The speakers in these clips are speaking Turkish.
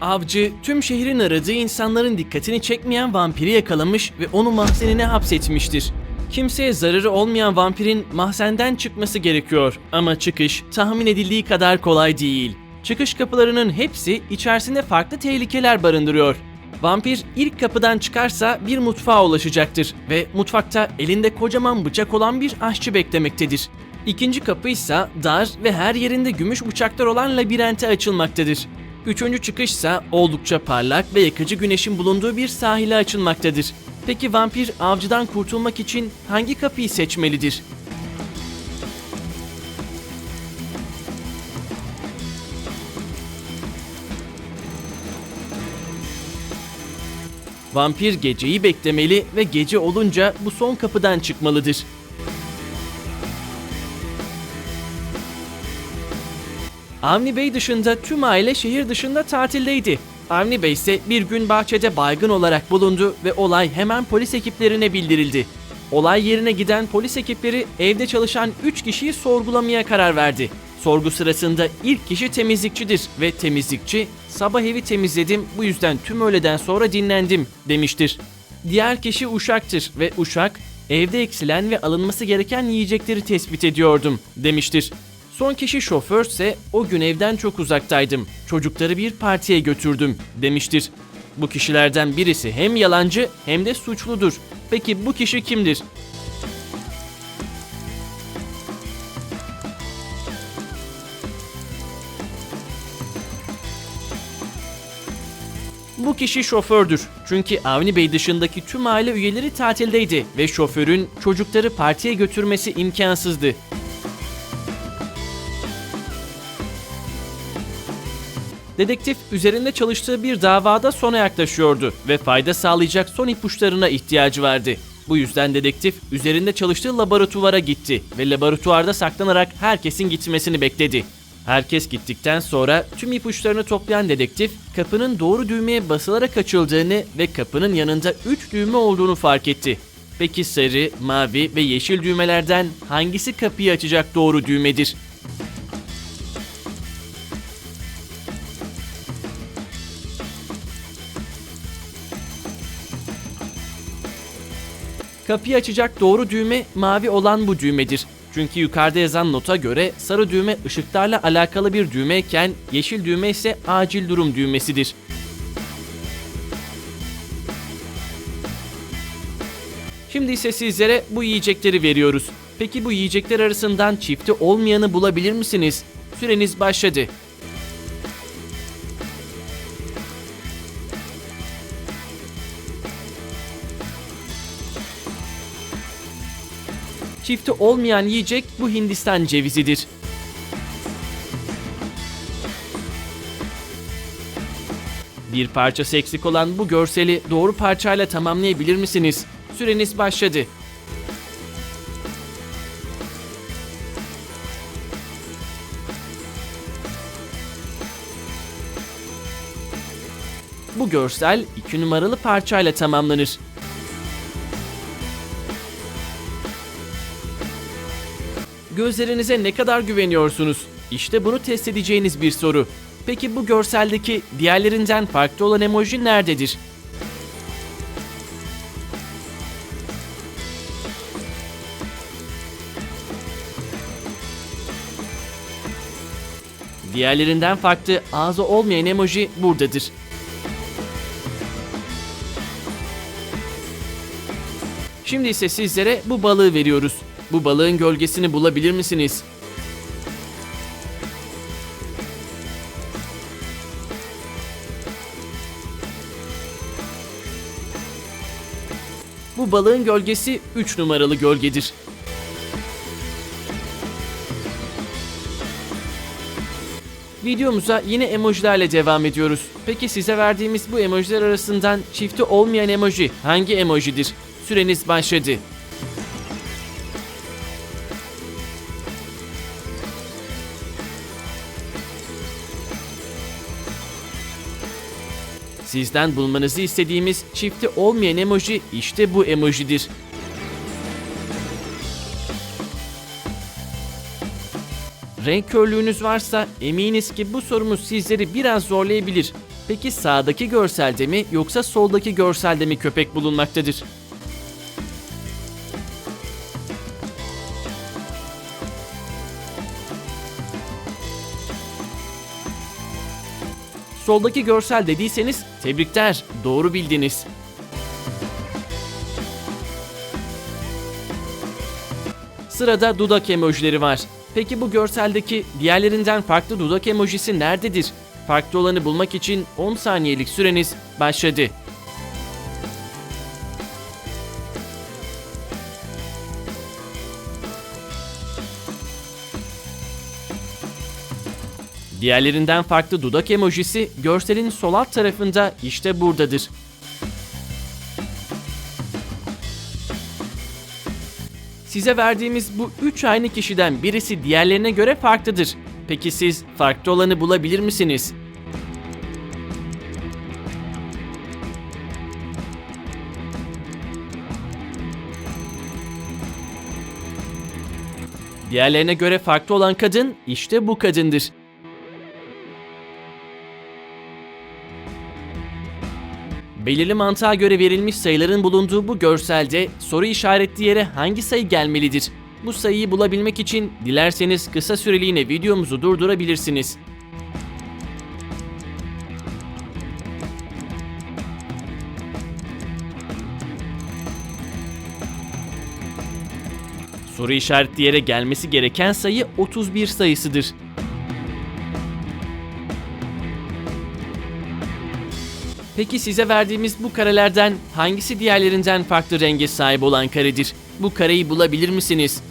Avcı tüm şehrin aradığı insanların dikkatini çekmeyen vampiri yakalamış ve onu mahzenine hapsetmiştir. Kimseye zararı olmayan vampirin mahzenden çıkması gerekiyor ama çıkış tahmin edildiği kadar kolay değil. Çıkış kapılarının hepsi içerisinde farklı tehlikeler barındırıyor. Vampir ilk kapıdan çıkarsa bir mutfağa ulaşacaktır ve mutfakta elinde kocaman bıçak olan bir aşçı beklemektedir. İkinci kapı ise dar ve her yerinde gümüş bıçaklar olan labirente açılmaktadır. Üçüncü çıkış ise oldukça parlak ve yakıcı güneşin bulunduğu bir sahile açılmaktadır. Peki vampir avcıdan kurtulmak için hangi kapıyı seçmelidir? Vampir geceyi beklemeli ve gece olunca bu son kapıdan çıkmalıdır. Avni Bey dışında tüm aile şehir dışında tatildeydi. Avni Bey ise bir gün bahçede baygın olarak bulundu ve olay hemen polis ekiplerine bildirildi. Olay yerine giden polis ekipleri evde çalışan 3 kişiyi sorgulamaya karar verdi. Sorgu sırasında ilk kişi temizlikçidir ve temizlikçi sabah evi temizledim bu yüzden tüm öğleden sonra dinlendim demiştir. Diğer kişi Uşak'tır ve Uşak evde eksilen ve alınması gereken yiyecekleri tespit ediyordum demiştir. Son kişi şoförse o gün evden çok uzaktaydım. Çocukları bir partiye götürdüm demiştir. Bu kişilerden birisi hem yalancı hem de suçludur. Peki bu kişi kimdir? Bu kişi şofördür. Çünkü Avni Bey dışındaki tüm aile üyeleri tatildeydi ve şoförün çocukları partiye götürmesi imkansızdı. Dedektif üzerinde çalıştığı bir davada sona yaklaşıyordu ve fayda sağlayacak son ipuçlarına ihtiyacı vardı. Bu yüzden dedektif üzerinde çalıştığı laboratuvara gitti ve laboratuvarda saklanarak herkesin gitmesini bekledi. Herkes gittikten sonra tüm ipuçlarını toplayan dedektif kapının doğru düğmeye basılarak açıldığını ve kapının yanında 3 düğme olduğunu fark etti. Peki sarı, mavi ve yeşil düğmelerden hangisi kapıyı açacak doğru düğmedir? Kapıyı açacak doğru düğme mavi olan bu düğmedir. Çünkü yukarıda yazan nota göre sarı düğme ışıklarla alakalı bir düğmeyken yeşil düğme ise acil durum düğmesidir. Şimdi ise sizlere bu yiyecekleri veriyoruz. Peki bu yiyecekler arasından çifti olmayanı bulabilir misiniz? Süreniz başladı. Çifti olmayan yiyecek bu Hindistan cevizidir. Bir parçası eksik olan bu görseli doğru parçayla tamamlayabilir misiniz? Süreniz başladı. Bu görsel iki numaralı parçayla tamamlanır. Gözlerinize ne kadar güveniyorsunuz? İşte bunu test edeceğiniz bir soru. Peki bu görseldeki diğerlerinden farklı olan emoji nerededir? Diğerlerinden farklı ağzı olmayan emoji buradadır. Şimdi ise sizlere bu balığı veriyoruz. Bu balığın gölgesini bulabilir misiniz? Bu balığın gölgesi 3 numaralı gölgedir. Videomuza yine emojilerle devam ediyoruz. Peki size verdiğimiz bu emojiler arasından çifti olmayan emoji hangi emojidir? Süreniz başladı. Sizden bulmanızı istediğimiz çifti olmayan emoji işte bu emojidir. Renk körlüğünüz varsa eminiz ki bu sorumuz sizleri biraz zorlayabilir. Peki sağdaki görselde mi yoksa soldaki görselde mi köpek bulunmaktadır? Soldaki görsel dediyseniz tebrikler, doğru bildiniz. Sırada dudak emojileri var. Peki bu görseldeki diğerlerinden farklı dudak emojisi nerededir? Farklı olanı bulmak için 10 saniyelik süreniz başladı. Diğerlerinden farklı dudak emojisi görselin sol alt tarafında işte buradadır. Size verdiğimiz bu üç aynı kişiden birisi diğerlerine göre farklıdır. Peki siz farklı olanı bulabilir misiniz? Diğerlerine göre farklı olan kadın işte bu kadındır. Belirli mantığa göre verilmiş sayıların bulunduğu bu görselde soru işaretli yere hangi sayı gelmelidir? Bu sayıyı bulabilmek için dilerseniz kısa süreliğine videomuzu durdurabilirsiniz. Soru işaretli yere gelmesi gereken sayı 31 sayısıdır. Peki size verdiğimiz bu karelerden hangisi diğerlerinden farklı renge sahip olan karedir? Bu kareyi bulabilir misiniz?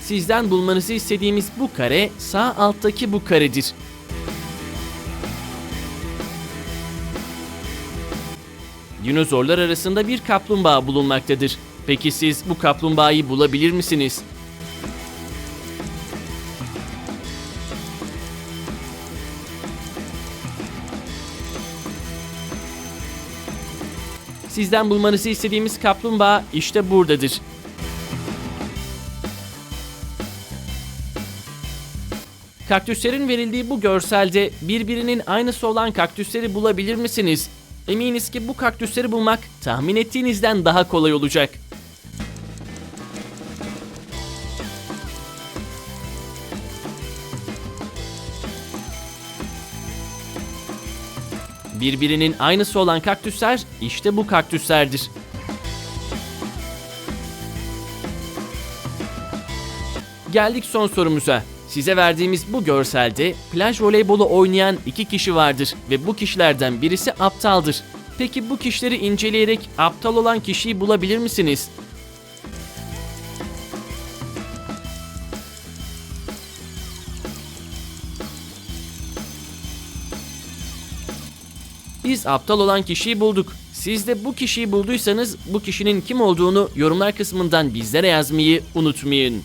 Sizden bulmanızı istediğimiz bu kare sağ alttaki bu karedir. Dinozorlar arasında bir kaplumbağa bulunmaktadır. Peki siz bu kaplumbağayı bulabilir misiniz? Sizden bulmanızı istediğimiz kaplumbağa işte buradadır. Kaktüslerin verildiği bu görselde birbirinin aynısı olan kaktüsleri bulabilir misiniz? Eminiz ki bu kaktüsleri bulmak tahmin ettiğinizden daha kolay olacak. Birbirinin aynısı olan kaktüsler işte bu kaktüslerdir. Geldik son sorumuza. Size verdiğimiz bu görselde plaj voleybolu oynayan iki kişi vardır ve bu kişilerden birisi aptaldır. Peki bu kişileri inceleyerek aptal olan kişiyi bulabilir misiniz? Biz aptal olan kişiyi bulduk. Siz de bu kişiyi bulduysanız bu kişinin kim olduğunu yorumlar kısmından bizlere yazmayı unutmayın.